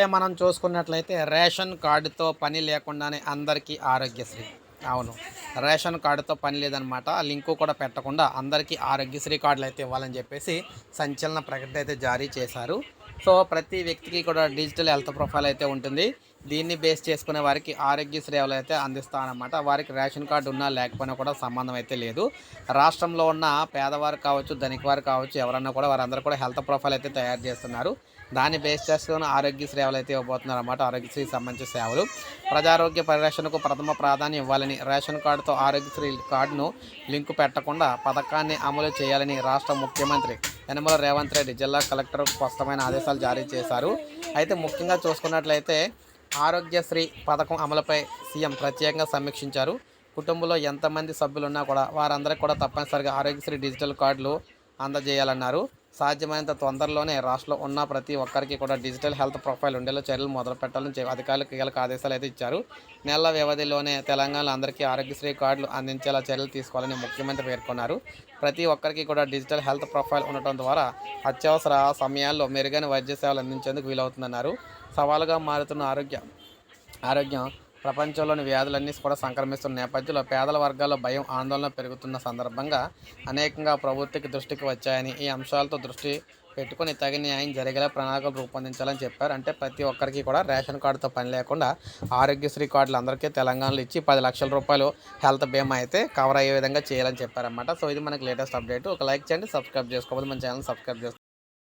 ఇప్పుడే మనం చూసుకున్నట్లయితే రేషన్ కార్డుతో పని లేకుండానే అందరికీ ఆరోగ్యశ్రీ. అవును. రేషన్ కార్డుతో పని లేదనమాట. లింకు కూడా పెట్టకుండా అందరికీ ఆరోగ్యశ్రీ కార్డులు అయితే ఇవ్వాలని చెప్పేసి సంచలన ప్రకటన అయితే జారీ చేశారు. సో ప్రతి వ్యక్తికి కూడా డిజిటల్ హెల్త్ ప్రొఫైల్ అయితే ఉంటుంది. దీన్ని బేస్ చేసుకునే వారికి ఆరోగ్య సేవలు అయితే అందిస్తానమాట వారికి రేషన్ కార్డు ఉన్నా లేకపోయినా కూడా సంబంధం అయితే లేదు. రాష్ట్రంలో ఉన్న పేదవారు కావచ్చు ధనిక వారు కావచ్చు ఎవరన్నా కూడా వారందరూ కూడా హెల్త్ ప్రొఫైల్ అయితే తయారు చేస్తున్నారు. దాన్ని బేస్ చేసుకుని ఆరోగ్య సేవలు అయితే ఇవ్వబోతున్నారు అన్నమాట ఆరోగ్యశ్రీ సంబంధించిన సేవలు. ప్రజారోగ్య పరిరక్షణకు ప్రథమ ప్రాధాన్యం ఇవ్వాలని రేషన్ కార్డుతో ఆరోగ్యశ్రీ కార్డును లింకు పెట్టకుండా పథకాన్ని అమలు చేయాలని రాష్ట్ర ముఖ్యమంత్రి యనమల రేవంత్ రెడ్డి జిల్లా కలెక్టర్ స్పష్టమైన ఆదేశాలు జారీ చేశారు. అయితే ముఖ్యంగా చూసుకున్నట్లయితే ఆరోగ్యశ్రీ పథకం అమలుపై సీఎం ప్రత్యేకంగా సమీక్షించారు. కుటుంబంలో ఎంతమంది సభ్యులున్నా కూడా వారందరికీ కూడా తప్పనిసరిగా ఆరోగ్యశ్రీ డిజిటల్ కార్డులు అందజేయాలన్నారు. సాధ్యమైనంత తొందరలోనే రాష్ట్రంలో ఉన్న ప్రతి ఒక్కరికి కూడా డిజిటల్ హెల్త్ ప్రొఫైల్ ఉండేలా చర్యలు మొదలు పెట్టాలని చె- అధికారులకు కీలక ఆదేశాలు అయితే ఇచ్చారు. నెల వ్యవధిలోనే తెలంగాణలో అందరికీ ఆరోగ్యశ్రీ కార్డులు అందించేలా చర్యలు తీసుకోవాలని ముఖ్యమంత్రి పేర్కొన్నారు. ప్రతి ఒక్కరికి కూడా డిజిటల్ హెల్త్ ప్రొఫైల్ ఉండటం ద్వారా అత్యవసర సమయాల్లో మెరుగైన వైద్య సేవలు అందించేందుకు వీలవుతుందన్నారు. సవాలుగా మారుతున్న ఆరోగ్య ఆరోగ్యం ప్రపంచంలోని వ్యాధులన్నీ కూడా సంక్రమిస్తున్న నేపథ్యంలో పేదల వర్గాల్లో భయం ఆందోళన పెరుగుతున్న సందర్భంగా అనేకంగా ప్రభుత్వకి దృష్టికి వచ్చాయని ఈ అంశాలతో దృష్టి పెట్టుకొని తగిన న్యాయం జరిగేలా ప్రణాళికలు రూపొందించాలని చెప్పారు. అంటే ప్రతి ఒక్కరికి కూడా రేషన్ కార్డుతో పని లేకుండా ఆరోగ్యశ్రీ కార్డులు అందరికీ తెలంగాణలో ఇచ్చి పది లక్షల రూపాయలు హెల్త్ బీమా అయితే కవర్ అయ్యే విధంగా చేయాలని చెప్పారన్నమాట. సో ఇది మనకి లేటెస్ట్ అప్డేట్. ఒక లైక్ చేయండి సబ్స్క్రైబ్ చేసుకోవాలి. మన ఛానల్ సబ్స్క్రైబ్ చేసుకోండి